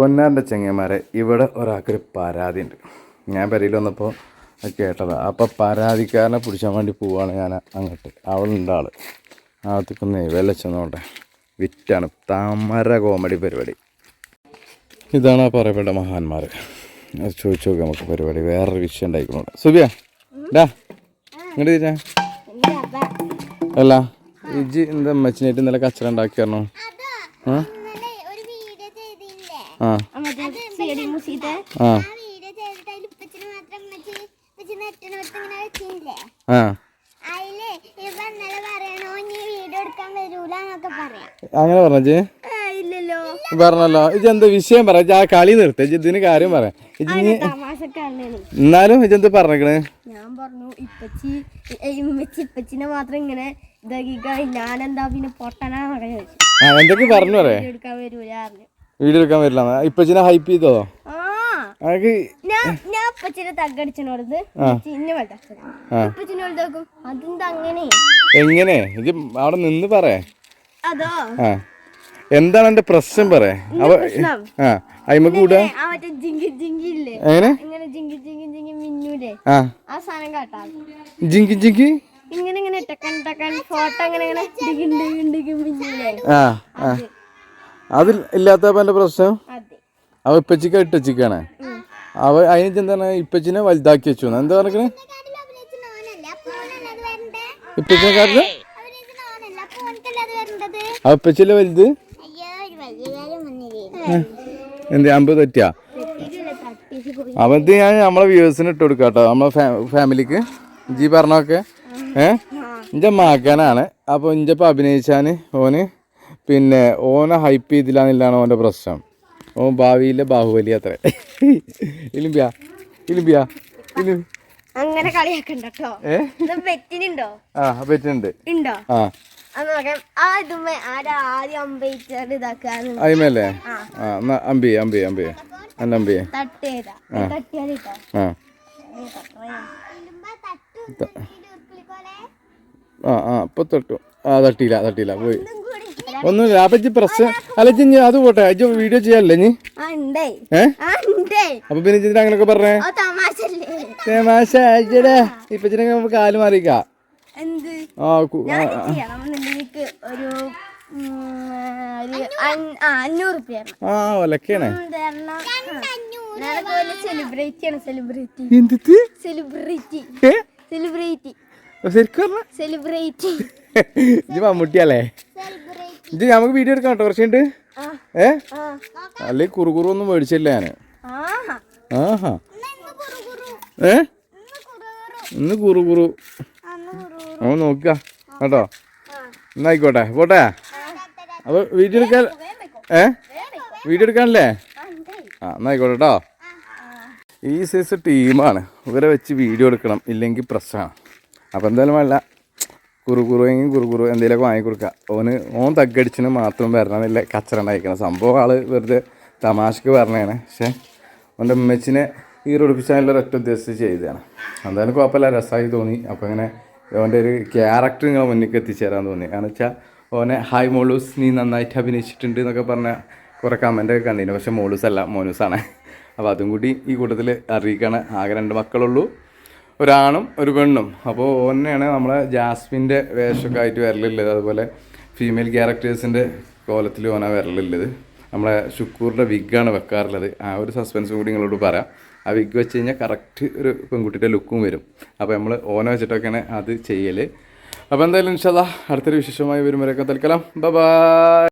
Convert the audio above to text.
പൊന്നാന്റെ ചെങ്ങന്മാരെ ഇവിടെ ഒരാൾക്കൊരു പരാതി ഉണ്ട്. ഞാൻ പെരയിൽ വന്നപ്പോൾ കേട്ടതാണ് കേട്ടതാ. അപ്പോൾ പരാതിക്കാരനെ പിടിച്ചാൻ വേണ്ടി പോവാണ് ഞാൻ അങ്ങോട്ട്. അവളുണ്ട് ആൾ. വില വെല്ലച്ചെന്നോട്ടെ വിറ്റാണ്. താമര കോമഡി പരിപാടി. ഇതാണ് ആ പറയപ്പെട്ട മഹാന്മാർ അത് ചോദിച്ചു നോക്കാം നമുക്ക് പരിപാടി. വേറൊരു വിഷയം ഉണ്ടായിക്കണോട്ടെ സുബിയ ഡാ ഇങ്ങോട്ട് തിരിച്ചാ അല്ല ഇജി എന്താ അമ്മച്ചിനായിട്ട് ഇന്നലെ കച്ചറ ഉണ്ടാക്കിയായിരുന്നു ആ? അങ്ങനെ പറഞ്ഞേ പറഞ്ഞല്ലോ. ഇജെന്ത് വിഷയം പറ? ആ കളി നിർത്ത. ഇതിന് കാര്യം പറയാം. ഇജ്ജ് ഇത് എന്താ എന്നാലും ഇജെന്ത് പറഞ്ഞേക്കണ്? ഞാൻ പറഞ്ഞു ഇപ്പച്ചി ഇമ്മച്ചി ഇപ്പച്ചിനെ മാത്രം ഇങ്ങനെ ഞാനെന്താ പിന്നെ ആ എന്തൊക്കെ പറഞ്ഞു പറയേ? എടുക്കാൻ വരൂല പറഞ്ഞു. വീഡിയോ എടുക്കാൻ വരില്ല ഇപ്പച്ചിനെ ഹൈപ്പ് ചെയ്തോ? അങ്ങനെ? എങ്ങനെ? അവിടെ നിന്ന് പറ എന്താണ് എന്റെ പ്രശ്നം പറയേ? അവ അയിമ കൂടാ? എങ്ങനെ? ഇങ്ങനെ ജിങ്കി ജിങ്കി ഇങ്ങനെ ഫോട്ടോ ഇങ്ങനെ ഇങ്ങനെ അതിൽ ഇല്ലാത്ത എന്റെ പ്രശ്നം? അവ ഇപ്പച്ചിക്ക ഇട്ടച്ചിക്കാണ് അവ അതിന് എന്താണ് ഇപ്പച്ചിനെ വലുതാക്കി വെച്ചു എന്താ പറഞ്ഞേ ഇപ്പച്ചിനെക്കാട്ടിൽ അവ ഇപ്പച്ചിലെ വലുത്? എന്ത് അമ്പത് തെറ്റിയാ? അവത് ഞാൻ നമ്മളെ വ്യൂവേഴ്സിന് ഇട്ട് കൊടുക്കാം കേട്ടോ നമ്മളെ ഫാമിലിക്ക്. ജി പറഞ്ഞൊക്കെ ഏഹ് ഇന്റെ മകനാണ് അപ്പൊ ഇഞ്ചപ്പം അഭിനയിച്ചാന് ഓന് പിന്നെ ഓനെ ഹൈപ്പ് ചെയ്തില്ലാന്നില്ലാണ് ഓന്റെ പ്രശ്നം. ഓൻ ഭാവിയിലെ ബാഹുബലി അത്ര. ഇലിമ്പിയ ഇലിമ്പിയ ഇലി. അങ്ങനെ കളിയാക്കണ്ടോ ആ പറ്റുന്നുണ്ട് ഉണ്ടോ? ആ. ആ അയിമല്ലേ അമ്പി അമ്പി അമ്പി അന്ന അമ്പി ആ. ആ ആ. ഇപ്പൊ തൊട്ടു. ആ തട്ടിയില്ല തട്ടിയില്ല പോയി. ഒന്നുമില്ല അപ്പൊ ഇജ്ജ് പ്രശ്നം അല്ല ഇജ്ജ് അത് പോട്ടെ. ഇജ്ജ് വീഡിയോ ചെയ്യാല്ലേ നീ ഏ? അപ്പൊ പിന്നെ ഇജ്ജിന് അങ്ങനൊക്കെ പറഞ്ഞേ? തമാശ അയച്ചടേ ഇപ്പൊ ഇച്ചിരി നമുക്ക് കാൽ മാറിക്കാ എന്ത്? ആ ഒലക്കാണ് സെലിബ്രിറ്റി സെലിബ്രിറ്റി മമ്മൂട്ടിയല്ലേ? ഇജ്ജ് നമുക്ക് വീഡിയോ എടുക്കാം കേട്ടോ. കുറച്ചുണ്ട് ഏ? അല്ലെ കുറുകുറു ഒന്നും മേടിച്ചില്ല ഞാൻ. ആഹാ. ഏ? ഇന്ന് കുറുകുറു. നമ്മ അവൻ നോക്കുക കേട്ടോ? എന്നായിക്കോട്ടെ പോട്ടെ? അപ്പൊ വീഡിയോ എടുക്കാൻ ഏ? വീഡിയോ എടുക്കാനല്ലേ? ആ എന്നായിക്കോട്ടെ കേട്ടോ. ഈ സൈസ് ടീമാണ് ഇവരെ വെച്ച് വീഡിയോ എടുക്കണം ഇല്ലെങ്കിൽ പ്രശ്നമാണ്. അപ്പം എന്തായാലും വേണ്ട. കുറുകുറുവെങ്കിൽ കുറുകുറു എന്തെങ്കിലുമൊക്കെ വാങ്ങിക്കൊടുക്കുക ഓന് ഓൻ തగ్గടിച്ചിന് മാത്രം വരണമെന്നില്ല കച്ചറ ഉണ്ടായിരിക്കണം സംഭവം ആൾ വെറുതെ തമാശക്ക് പറഞ്ഞതാണ്. പക്ഷേ ഓന്റെ ഉമ്മച്ചിനെ ഈ റൊടിപ്പിച്ചാനുള്ള ഒറ്റ ഉദ്ദേശിച്ച് ചെയ്തതാണ്. എന്തായാലും കുഴപ്പമില്ല രസമായി തോന്നി. അപ്പോൾ ഇങ്ങനെ ഓന്റെ ഒരു ക്യാരക്ടർ നിങ്ങളെ മുന്നിലേക്ക് എത്തിച്ചേരാൻ തോന്നി. കാരണം വെച്ചാൽ ഓനെ ഹായ് മോളൂസ് നീ നന്നായിട്ട് അഭിനയിച്ചിട്ടുണ്ട് എന്നൊക്കെ പറഞ്ഞ കുറേ കമന്റൊക്കെ കണ്ടിരുന്നു പക്ഷേ മോളൂസ് അല്ല മോനൂസാണ്. അപ്പോൾ അതും കൂടി ഈ കൂട്ടത്തിൽ അറിയിക്കുകയാണ് ആകെ രണ്ട് മക്കളുള്ളൂ. ഒരാണും ഒരു പെണ്ണും. അപ്പോൾ ഓനെയാണ് നമ്മളെ ജാസ്മിന്റെ വേഷമൊക്കെ ആയിട്ട് വരലുള്ളത്. അതുപോലെ ഫീമെയിൽ ക്യാരക്ടേഴ്സിന്റെ കോലത്തിൽ ഓന വരലുള്ളത്. നമ്മളെ ഷുക്കൂറിന്റെ വിഗാണ് വെക്കാറുള്ളത്. ആ ഒരു സസ്പെൻസും കൂടി നിങ്ങളോട് പറയാം. ആ വിഗ് വെച്ച് കഴിഞ്ഞാൽ കറക്റ്റ് ഒരു പെൺകുട്ടിയുടെ ലുക്കും വരും. അപ്പോൾ നമ്മൾ ഓന വെച്ചിട്ടൊക്കെയാണ് അത് ചെയ്യൽ അപ്പോൾ എന്തായാലും ഇൻഷാല്ല അടുത്തൊരു വിശേഷമായി വരുമ്പോഴേക്കും തൽക്കാലം. ബൈ